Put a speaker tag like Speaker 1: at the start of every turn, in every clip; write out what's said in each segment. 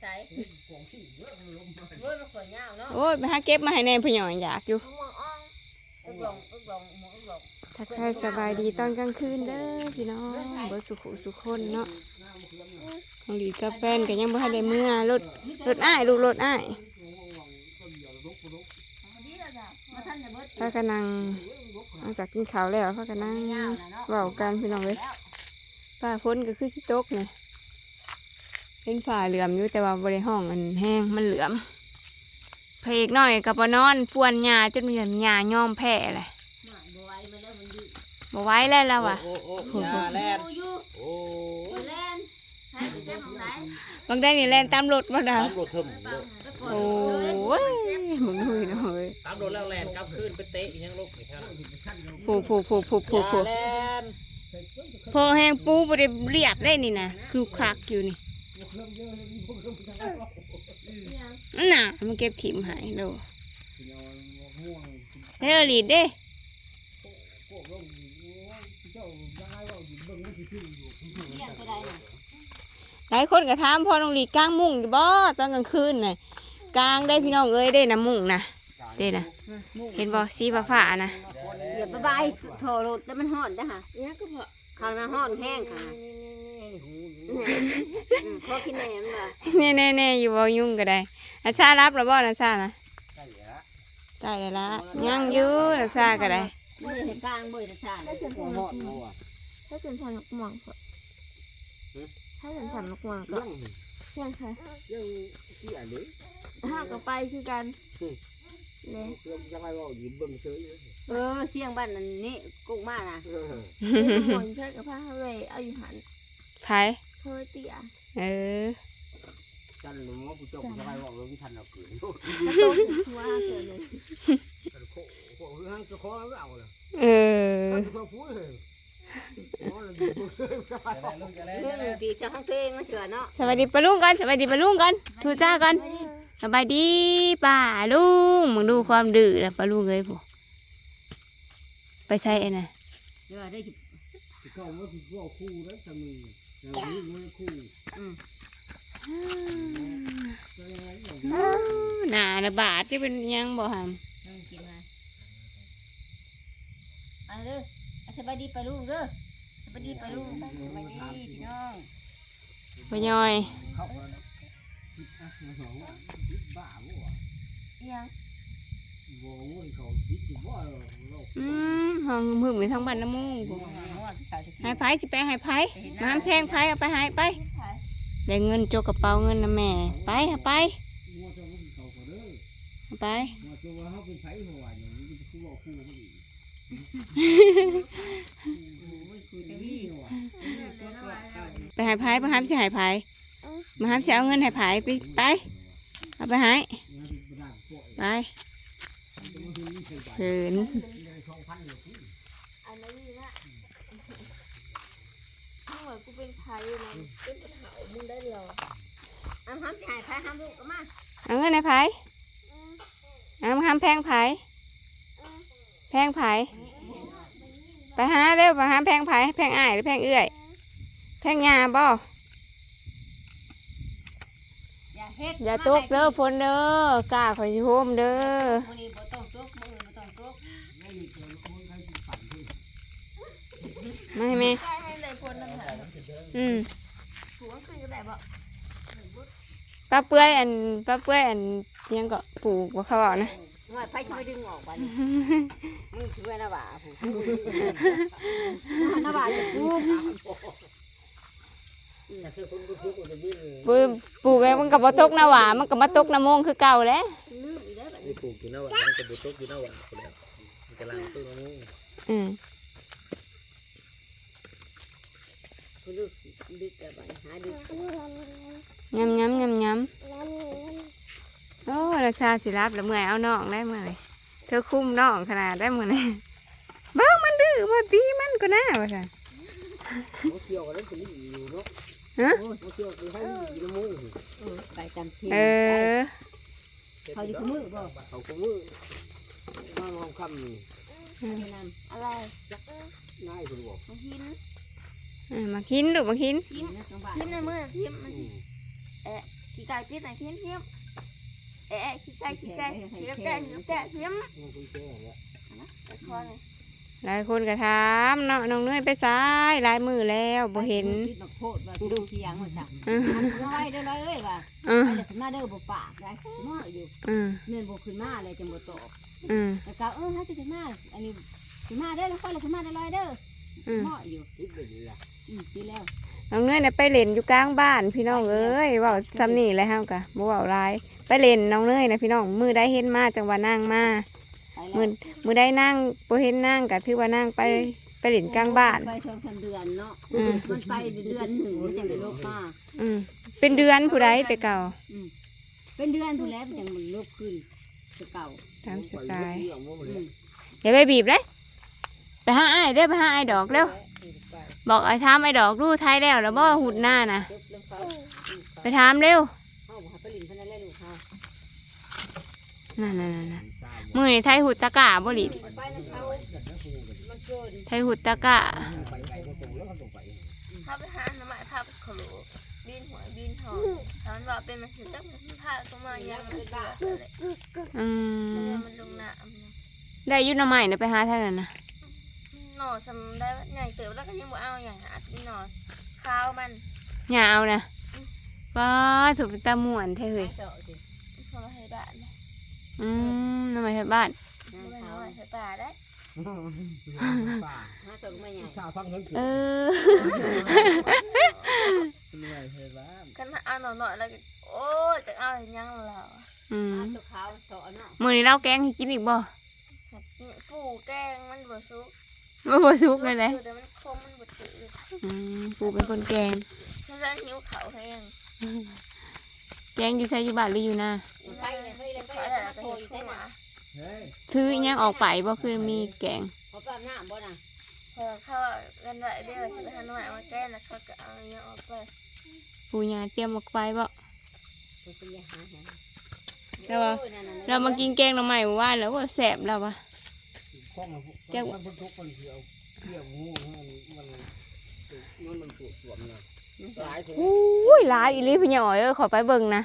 Speaker 1: ใส่เว้ยมันขนยาวเนาะ
Speaker 2: โอ้ยไปหาเก็บมาให้แน่พ่อหน่อยอยากอยู่
Speaker 1: มะม่วงอ่องอึกลงอึกลงหมูอึกลง
Speaker 2: ทักทายสบายดีตอนกลางคืนเด้อพี่น้องบ่สุขุสุขคนเนาะน้องดีกับแฟนก็ยังบ่ทันได้เมื่อรถรถอ้ายลูกรถอ้าย
Speaker 1: มาท่านจะเบิด
Speaker 2: พากันนั่งหลังจากกินข้าวแล้วพากันนั่ง
Speaker 1: ยาวนะเนาะ
Speaker 2: เว้ากันพี่น้องเอ้ยฟ้าฝนก็คือสิตกนี่ เป็นฝ่าเหลื่อมอยู่แต่ว่าบ่ได้ห้องอันแห้งมันเหลื่อมพระเอกน้อยก็บ่นอนป่วนหญ้าจนมันหญ้ายอมแพ้เลย
Speaker 1: บัวไว้มาแล้วมันยืด
Speaker 2: บ่ไหว้แล้วแล้วว่ะ
Speaker 3: โอ้โอ้ยาแล่น
Speaker 1: อยู่
Speaker 3: โอ้
Speaker 1: อยู่แล่นให้ไปเก็บของไหน
Speaker 2: บางได้นี่แล่นตามรถบ่ได้
Speaker 3: ตามรถเทิม
Speaker 2: โอ้ยมึงดูหน่อย
Speaker 3: ตามรถแล้วแล่นกลับคืนไปเตะอีกยังลูกอีกครับ
Speaker 2: ผูผูผูผูผูผู
Speaker 3: ยาแล่น
Speaker 2: พอแห้งปูบ่ได้เรียบได้นี่นะคลุกคลักอยู่นี่ นั่นน่ะมันเก็บถิ่มหายโลเฮ้ยลีดเด้
Speaker 1: เลี้ยงไปได้น่ะ
Speaker 2: หลายคนก็ถามพอน้องลีดกลางมุ้งอยู่บ่ตอนกลางคืนน่ะกลางได้พี่น้องเอ้ยได้น้ำมุ้งนะเด้นะเห็นบ่สีฟ้าๆนะ
Speaker 1: อย่าไปบายโถรถแล้วมันห่อนจ้ะค่ะ
Speaker 2: เนี่ยก็พอ
Speaker 1: ข้างหน้าห่อนแห้งค่ะ พอกินแหนมล่ะ
Speaker 2: แน่ๆๆอยู่บ่ยุ่งก็ได้อาชารับแล้วบ่อาชานะได้แล้วละยังอยู่อาชาก็ได้
Speaker 1: บ่ได้เห็นกลางบ่ได้ชาติ
Speaker 3: หอดหัว
Speaker 2: ถ้าเป็นพันลูกหม่องก็ถ้าเป็นพันลูกหม่องก็ยังค่ะ
Speaker 3: ยังเสียเลย
Speaker 2: ห้าก็ไปคือกันเลย
Speaker 3: เรื่องยังไงว่ายืนเบิ่งเฉย
Speaker 1: เออเสียงบ้านนั้นนี่กุ้งมากนะ
Speaker 4: หมอนเชิดกับผ้าเวยเอาอยู่หัน
Speaker 2: ไผ
Speaker 4: เคยเตี่ย
Speaker 2: เออ
Speaker 3: จันหรือว่าผู้เจ้ายังไงว่าเราที่ทันเราเกิด
Speaker 4: โตถึงว่าเกิดเลย
Speaker 3: โคโคคือหังจะคอแล้วเอาเลย
Speaker 2: เออ
Speaker 3: จะพูดเลยอ๋อเราอยู่เบิ่งเฉยจะแล่น
Speaker 1: เรื่องดีจะห้องเพลงมาเถื่อเนาะ
Speaker 2: สวัสดีปลาลุงก่อนสวัสดีปลาลุงก่อนทูจ้าก่อนสบายดีป้าลุงมึงดูความดื้อแล้วปลาลุงเอ้ยผู้ไปใส่ไอ้น่ะ
Speaker 1: เดี๋ยวได้
Speaker 3: เข้ามาถึงพวกคู่แล้วจะมีอ ย่างนี้ไม่คู่
Speaker 2: อ้าวหนานะบาทที่เป็นหยังบ่หาม
Speaker 1: นั่งกินมาอันเด้อสบายดีปะลุงเด้อสบายดีปะลุงสบายดีพี่น้อง
Speaker 2: บ่ย่อย
Speaker 3: เข้ามาสองบ้าบ่วะ
Speaker 1: ยัง
Speaker 3: อยู่ว่าเรา
Speaker 2: อืมห้องมึงไปทางบ้านน้ำมูกผู้
Speaker 1: หัวที่เขาจะกิน
Speaker 2: ให้ไผสิไปให้ไผมาแพงไผเอาไปให้ไปได้เงินโจกกระเป๋าเงินนะแม่ ไปเอาไป
Speaker 3: ว่าจะว่าเขาก็เด้อ
Speaker 2: เอาไป
Speaker 3: ว่าจะว่าเขาเป็นไผหัวอย่างนี้คือว่าคู่เขาอีก
Speaker 1: คุยแต่วี่
Speaker 2: ไปหาไผมาหามสิใหายไผมาหามสิเอาเงินให้ไผไปไปเอาไปให้ไป เหิน
Speaker 4: อันนั้นนี่นะมึงเหมือนกูเป็นไทยนะเป็นปัญหามึงได้เหรอ
Speaker 1: อ้ำห้ำถ่ายถ่ายห้ำลูกก็มา
Speaker 2: เอาเงินให้ไผเอามาหามแพงไผแพงไผไปหาเร็วไปหาแพงไผแพงอ้ายหรือแพงเอื้อยแพงยาบ่
Speaker 1: อย่าเฮ็ด
Speaker 2: อย่าตกเด้อฝนเด้อกล้าข่อยสิโฮมเด้อ
Speaker 1: มื้อนี้บ่ต้องตกมื้ออื่นบ่ต้องตก
Speaker 2: มาให้แม่
Speaker 4: ใช่ให้เลยคนนึงค่ะ
Speaker 2: อืม
Speaker 4: ถูกก็คือแบบว่า
Speaker 2: ป้าเปื้อยอันป้าเปื้อยอันยังก็ปลูกว่าเขาบอกนะ
Speaker 1: ว่าไผสิไปดึงออกบัดนี้มึงช่วยนะบ่าผู้นะบ่าจะปลูก
Speaker 3: แต่คือคนก็คู่กันจะมีเลย
Speaker 2: ปลูกปลูกไอ้มันกับมาตกหน้าหวามันกับมาตกหน้าโมงคือเก่าแล้ว
Speaker 3: นี่ปลูกอยู่หน้าหวานมันก็บุตกอยู่หน้าหวานคนแล้วมันกำลังต้นมะม่วง
Speaker 2: อืม
Speaker 1: ผู้ลูกดึกกับบัดหาดึก
Speaker 2: ยำยำยำยำโอ้ราชาสิรับแล้วเมื่อยเอาน้องได้เมื่อยเธอคุ้มน้องขนาดได้เมื่อไงบ้างมันดื้อมาตีมันก็น่าว่าสัน
Speaker 3: เขาเที่ยวกันแล้วคนนี้อยู่เนาะ
Speaker 2: ฮะ
Speaker 3: เขาเที่ยวคือให้อยู่ในมุ้ง
Speaker 1: ไปตามที่
Speaker 2: เออ
Speaker 1: เขาอยู่กับมือบ่
Speaker 3: เขาก็มือบ้างห้องคำนี่
Speaker 1: ให้นำ
Speaker 4: อะไร
Speaker 3: ง่ายคนบอก
Speaker 4: มาหิน
Speaker 2: เออ มากินลูมากิน
Speaker 1: กินนะต้องบ้าน
Speaker 4: หินในมือทิมมัน
Speaker 3: อืม
Speaker 4: แอะขี้ไก่ที่ไหนเทียมเทียมแอะขี้ไก่ขี้ไก่ขี้แกะขี้แกะเทียม
Speaker 3: มันกุญแจแล้ว
Speaker 4: ตะคอเลย
Speaker 2: หลายคนก็ถามเนาะน้องเนยไปซ้ายลายมือแล้วบ่เห็น
Speaker 1: คิดนกพนดูเสียงว่าจ้ะ
Speaker 2: อืม
Speaker 1: น้อยเด้อร้อยเอ้ยว่า
Speaker 2: อืม
Speaker 1: ไปเดี๋ยวขึ้นมาเด้อบ่ปากได้น้อยอยู่
Speaker 2: อืม
Speaker 1: เม่นบ่ขึ้นมาเลยจังบ่ต
Speaker 2: อืม
Speaker 1: แต่ก็เออถ้าจะขึ้นมาอันนี้ขึ้นมาเด้อแล้วค่อยแล้วขึ้นมาเด้อร้อยเด้อ
Speaker 2: อืม
Speaker 1: น้อยอยู่
Speaker 3: คิดไปดีละ
Speaker 1: อืมดีแล้ว
Speaker 2: น้องเนยเนี่ยไปเล่นอยู่กลางบ้านพี่น้องเอ้ยเว้าซ้ำนี่เลยเฮากะบ่เว้าหลายไปเล่นน้องเนยนะพี่น้องมือได้เห็นมาจังว่านั่งมา
Speaker 1: ไป
Speaker 2: มื
Speaker 1: แล้
Speaker 2: อ
Speaker 1: ว
Speaker 2: มือได้นั่งบ่เห็นนั่งก็ถือว่านั่งไปไปเล่นกลางบ้าน
Speaker 1: ไปช่วงสามเดือนเนาะ
Speaker 2: อืม
Speaker 1: มันไปเดือนหนึ่งมันจังได้ลบมา
Speaker 2: อืมเป็นเดือนผู้ใดแต่เก่า
Speaker 1: อืมเป็นเดือนผู้แล้วมันจังมันลบขึ้นคือเก่า
Speaker 2: ตามสไตล์
Speaker 3: เรื่องว่ามัน
Speaker 1: อืม
Speaker 2: อย่าไปบีบเลย ไปหาไอ้ายเด้อไปหาไอ้ายดอกเร็วบอกไอ้ถามไอ้ดอกรู้ไทยแล้วแล้วบ่หุดหน้านะ
Speaker 1: จบเรื่องเขา
Speaker 2: ไปถามเร็ว
Speaker 1: เฮาบ่ให้ไปลินเพิ่นนั่นแหละลูกเฮา
Speaker 2: นั่นนั่นนั่นมือนี่ไทยหุดตะกะบ่หลิ
Speaker 1: ไปนำเขามันเกิน
Speaker 2: ไทยหุดตะกะ
Speaker 3: ไปไกลก็ตรงแล้วก็ตรงไป
Speaker 4: พาไปหาหน่อไม้พาไปขลุบินหัวบินหอถามว่าเป็นมันสิจักมันพาตัวมายังมันเป็นบ้าเลย
Speaker 2: อืม
Speaker 4: มันลงน้ำ
Speaker 2: ได้อยุ่หน่อไม้เนี่ยไปหาท่านนั่นนะ
Speaker 4: ห น่อสำได้ใหญ่เติบแล้วก็ยังบ่เอาอย่างหาที่หน่อข้าวมัน
Speaker 2: อย่าเอานะว้าถูกเป็นตาม่วนแท้เลย
Speaker 1: เจาะสิ
Speaker 4: เขามาให้บ้านนะ
Speaker 2: อืมหน่อไม้แถวบ้าน
Speaker 1: งาน
Speaker 4: ไม่
Speaker 1: เขา
Speaker 4: เอาใส่ป่าได้
Speaker 3: ป่า
Speaker 1: หาตกมาใหญ่
Speaker 3: ชาวฟังเงินคือ
Speaker 2: เออ
Speaker 3: เหนื่อยเห็นบ้าน
Speaker 4: กันเอาหน่อหน่อยแล้วก็โอ้ยจะเอาให้ยังเรา
Speaker 2: อืม
Speaker 1: หาตกขาวเจาะเนาะ
Speaker 2: มือนี้เราแกงให้กินอีกบ่
Speaker 4: ปูแกงมันบ่ซุก
Speaker 2: บ่บ่สุกเลยเลย
Speaker 4: แต่มันคมมันบ่จืด
Speaker 2: อืมปูเป็นคนแกง
Speaker 4: ฉันจะหิวเขาแห้ง
Speaker 2: แกงอยู่ใส่อยู่บ้านหรืออยู่นา
Speaker 1: ไปเลยเฮ้ยเลยไป
Speaker 4: เขา
Speaker 1: เลย
Speaker 4: จะ
Speaker 1: มา
Speaker 4: ไป
Speaker 1: โทร
Speaker 4: เห็
Speaker 1: อนยู่
Speaker 4: คู่
Speaker 1: ใช่ไหม
Speaker 4: หมา
Speaker 3: เฮ้ย
Speaker 2: ถืออิหยังออกไปบ่คือมีแกง
Speaker 1: เขาปรับหน้าบ่น่ะ
Speaker 4: พอเขากันไหวเดียวฉันไปหาหน่อยมาแก้แล้วเขาก็เอาเงี้ยออกไป
Speaker 2: ปูยาเตรียมออกไปบ่
Speaker 1: ไปเป็นยาหาหา
Speaker 2: แต่ว่า
Speaker 1: โอ้ยนั่นน่ะ
Speaker 2: เรามากินแกงหน่อไม้เมื่อวานแล้วว่าแซ่บแล้ววะ
Speaker 3: ข้องมันมันทุกคนเดียวเกี่ยวงูมันมันมันมันปวดปวดนะหลายถึง
Speaker 2: อุ้ยหลายอีลีพี่หน่อยเออขอไปเบิ่งนะ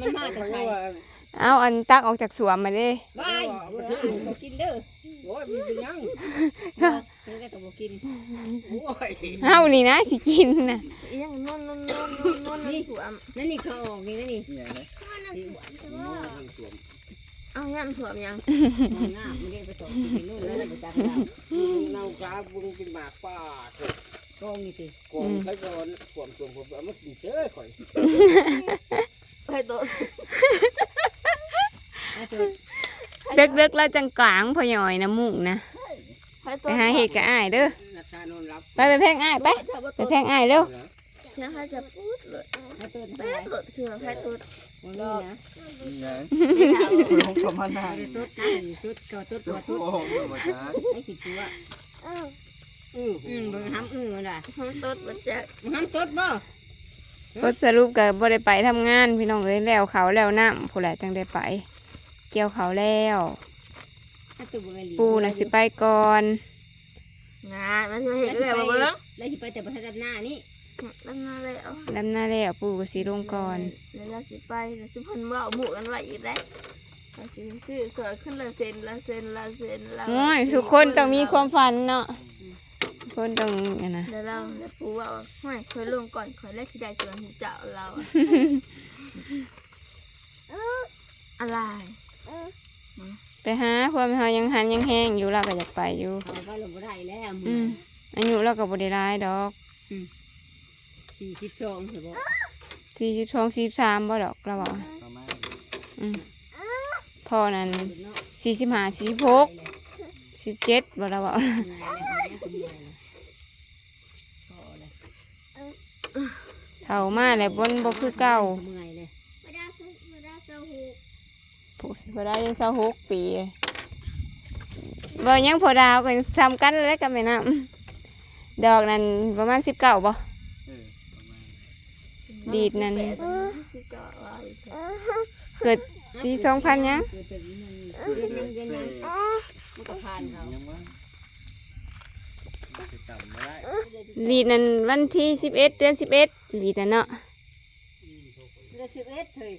Speaker 1: มันมาแต่ไส
Speaker 2: เอาอันตักออกจากสวนมาด้
Speaker 1: บายบ่กินเด้อ
Speaker 3: โอ้ยมีเป็นยัง
Speaker 1: บ่เพิ่นก็ต้องบ่กิน
Speaker 3: โอ้ย
Speaker 2: เฮานี่นะสิกินน่ะ
Speaker 4: อีหยังนวลนวลนวลนวนนี่ถั่ว
Speaker 1: นั่นนี่เขาออกนี่นั่นนี่
Speaker 3: นี่สวม
Speaker 4: เอายันถั่วยัง
Speaker 1: มองหน้ามันเรียกไปตกกินนู่นแล้วบ่จักเรา
Speaker 3: เน่ากาบุงกินหมากป้าก
Speaker 1: องนี่ติ
Speaker 3: กองใช้ก่อนสวมสวมผมเอามากินเจ้ยข่อย
Speaker 4: ไปโต
Speaker 1: เอาตัว
Speaker 2: เด็กๆแล้วจังกลางพ่อหน่อยนะมุ่งนะ
Speaker 4: ไปโต
Speaker 2: ไปหาเห็ดกับอ้ายเด้อ
Speaker 3: นักชานอนรับ
Speaker 2: ไปไปแพงอ้ายไปไปแพงอ้ายเร็ว
Speaker 4: เชื่อเขาจะพูดเลย
Speaker 1: เอาตัว
Speaker 4: ไป
Speaker 1: ไป
Speaker 4: ตัวคือไปตัว
Speaker 1: บ่มีนะ
Speaker 3: ยังลงประมาณนั้น
Speaker 1: ตัวตั้งตัวเก่าตัวตัวตัว
Speaker 3: โอ้โหมาจ้า
Speaker 1: ไอ้สิตัว
Speaker 3: อือ
Speaker 1: อืมบ่ห้ามอือมันล่ะ
Speaker 4: ห้องตัวมันจะ
Speaker 1: บ่ห้ามตดบ่
Speaker 2: ก็สรุปก็บ่ได้ไปทำงาน พี่น้องเอ้ยแล้วเขาแล้วน้ำผู้แหละจังได้ไป เกี่ยวเขาแล้ว ปูน่ะสิไปก่อน
Speaker 4: งานมันจะเห็นเลยมาเบิ้ง
Speaker 1: แล้วสิไปแต่บ่ทันดับหน้านี่
Speaker 4: แล้วมาแล้ว
Speaker 2: ดำหน้าแล้วปูก็สิลงก่อน
Speaker 4: แล้วเราสิไปเราสิพันว่าหมู่กันไว้อีกแล้วเราสิซื้อสวยขึ้นละเซนละเซนละเซนละ
Speaker 2: โอ้ยทุกคนต้องมีความฝันเนาะทุกคนต้องอันนะ
Speaker 4: แล้วเราแล้วปูว่าห้อยคอยลงก่อนคอยแรกสิได้ส่วนที่เจ้าเราอะไร
Speaker 2: ไปหาความเฮายังหันยังแห้งอยู่เราก็อยากไปอยู่
Speaker 1: เอาไปลงบ่ได้แล้ว
Speaker 2: อืมอายุเราก็บ่ได้ร้ายดอก
Speaker 1: 42เหรอบ่
Speaker 2: สี่สิบสองสี่สิบสามบ่ดอกเราบอก
Speaker 3: ประมาณ
Speaker 2: อืมพ่อนั้น
Speaker 1: เนาะ
Speaker 2: สี่สิบห้าสี่สิบหกสิบเจ็ดบ่เราบอก
Speaker 1: เมื่อยแล้วเมื่อยแล้วพอแล้ว
Speaker 2: เท่ามาแล้วบนบ่คือเก่า
Speaker 1: เมื่อยเลย
Speaker 4: ไม่ได้สุไม่ได้สหู
Speaker 2: ผู้สิบ่ได้ยังเศร้าหกปีเลยบ่ยังพอดาวกันซ้ำกันแล้วกันไหมนะดอกนั้นประมาณสิบเก้าบ่
Speaker 3: เออประมาณ
Speaker 2: ดีดนั่น
Speaker 4: สิเจ้าว่าอีก
Speaker 2: เกิดปีสองพันยัง
Speaker 1: เกิดเป็นเดือนยังเดือนยังมันก็ผ่านเขา
Speaker 3: ยังว่าจะจำไม่ได้
Speaker 2: ลีดนั้นวันที่สิบเอ็ดเดือนสิบเอ็ดลีดนั่นเนาะ
Speaker 1: มได้สิบเอ็ดเฮ้ย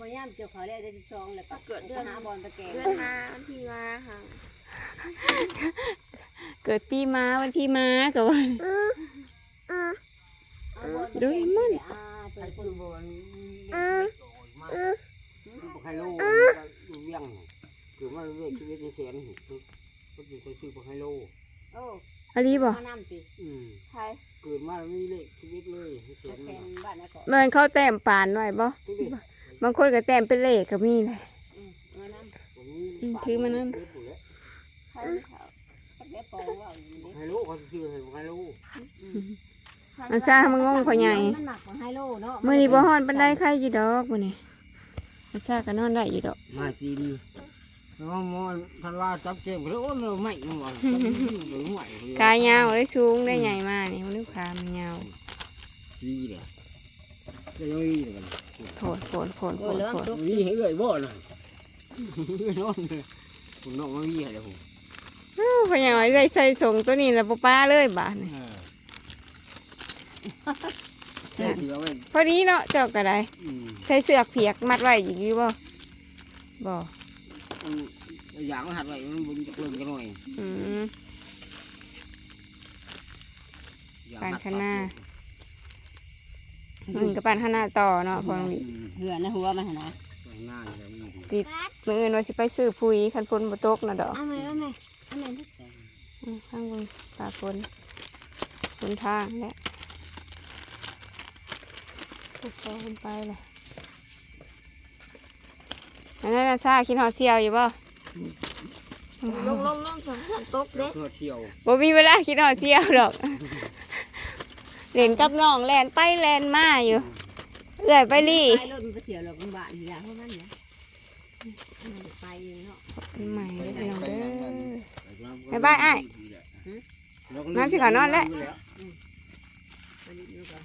Speaker 1: พยายามเกี่ยวเขาได้ได้สิบสองแล้วก็เกิดเดือนหาบอลตะแกรง
Speaker 4: เดือนมาวันที่มาค่ะ
Speaker 2: เกิดปีม้าวันที่ม้าก็ว่า
Speaker 1: เอาบอล
Speaker 2: โดเรมอน
Speaker 1: อ่าตัว
Speaker 3: ใคร
Speaker 1: ค
Speaker 3: คื
Speaker 1: น
Speaker 3: อบ่มันมาคือบ่ใครรู้อยู่เวียงคือมาเรื่อยชีวิตในแสนก็อยู่ไปซื้อบ่ใครรู้
Speaker 1: โอ้
Speaker 2: อะลีบ่
Speaker 1: มานำสิ
Speaker 3: อืม
Speaker 4: ใคร
Speaker 3: เกิดมาแล้วมีเลขชีวิตเลยแส
Speaker 1: ตะ
Speaker 3: น
Speaker 1: แกร
Speaker 3: นี่
Speaker 1: งบ้านนะก่อน
Speaker 2: เมื่อเขาแต้มปานไว้บ่
Speaker 3: ทุกเด็ก
Speaker 2: บางคนก็แต้มเป็นเลขก็มีเลย
Speaker 1: อืมมานำ
Speaker 3: ผม
Speaker 2: อืมถือมานั่น
Speaker 4: ใครเขา
Speaker 1: ตะแกรงปองว่าอยู่นี่
Speaker 3: ใครรู้เขาซื้อให้บ่ใครรู้
Speaker 2: อันซ่ามันงงพ่อใหญ่
Speaker 1: มันหนักกว่าไฮโลเนาะ
Speaker 2: มื้อนี้บ่ฮ้อนปานใดใครอยู่ดอกมื้อนี้อันซ่าก็นอนได้อยู่ดอก
Speaker 3: มาจีนแล้วมอนพันว่าจับเกมก็โอ้โหไม่มันหรือไม่
Speaker 2: กายยาวได้สูงได้ใหญ่มากนี่มันดูขามันยาว
Speaker 3: ดีเลยจะยังดีเลย
Speaker 2: โผนโผนโผน
Speaker 1: เอ
Speaker 2: โผ
Speaker 1: อนเรื่อง
Speaker 2: โผน
Speaker 1: ตุ๊ก
Speaker 3: วีให้เอ่ยบ่เลยนอนเลยผมนอนมาวีอะไรผม
Speaker 2: อ้าวพ่อใหญ่ว่าได้ใส่ส่งตัวนี้แล้วบ่ป้าเลยบาดนี่
Speaker 3: แค่เสียไว้
Speaker 2: พอดีเนาะเจ้าก็ได้
Speaker 3: อืม
Speaker 2: ใส่เสือกเปียกมัดไว้อยู่อยู่บ่บ่
Speaker 3: อย่างหัดไว้มันบุญจะเลิ่นกันหน่อย
Speaker 2: อืมมึงกับปันหน้าต่อเนาะพอน้องดิ
Speaker 1: เหือในหัวมันหั่นนะ
Speaker 3: หน้าเลย
Speaker 2: ติดมืออื่นว่าสิไปซื้อปุ๋ยคันฝนบ่ตกนะดอก
Speaker 1: เอาไหมเอาไหมเอาไหม
Speaker 2: อืมข้างบนตากฝนฝนทางและ ทุกคนไปเลยอันนั้นน่ะซ่าคิดฮอดเสียวอยู่บ่
Speaker 4: ลงลงลงสองตกเด้
Speaker 3: เพื่อเที่ยว
Speaker 2: บ่มีเวลาคิดฮอดเสียวดอกเล่นกับน้องแลนไปแลนมาอยู่เอื้อยไปลี่
Speaker 1: ไปรถมันไปเสียหรอกมันบ้านอย่างพวกนั้นเนี่ยมันไปเองเนาะ
Speaker 2: ใหม่เด้อพี่น้องเด้อ บ๊ายบายอ้าย น้ำสิขอนอนแล้ว
Speaker 3: เ